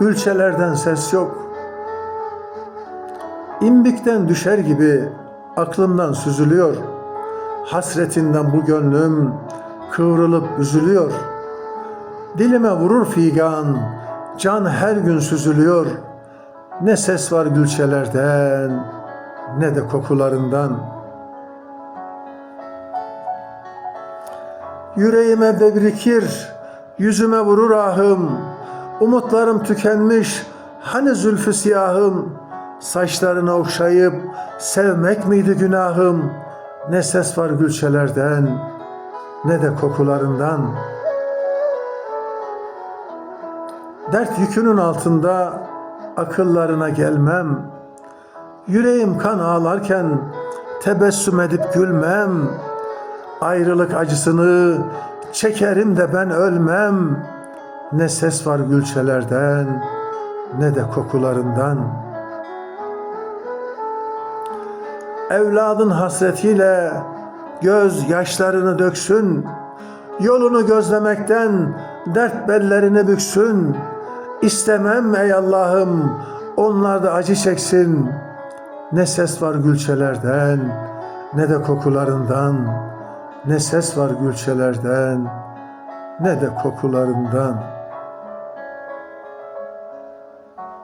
Gülçelerden ses yok. İmbikten düşer gibi aklımdan süzülüyor. Hasretinden bu gönlüm kıvrılıp üzülüyor. Dilime vurur figan, can her gün süzülüyor. Ne ses var gülçelerden, ne de kokularından. Yüreğime de birikir, yüzüme vurur ahım. Umutlarım tükenmiş, hani zülfü siyahım. Saçlarını okşayıp sevmek miydi günahım? Ne ses var gülçelerden, ne de kokularından. Dert yükünün altında akıllarına gelmem. Yüreğim kan ağlarken tebessüm edip gülmem. Ayrılık acısını çekerim de ben ölmem. Ne ses var gülçelerden ne de kokularından. Evladın hasretiyle göz yaşlarını döksün. Yolunu gözlemekten dert bellerini büksün. İstemem ey Allah'ım onlar da acı çeksin. Ne ses var gülçelerden ne de kokularından. Ne ses var gülçelerden ne de kokularından.''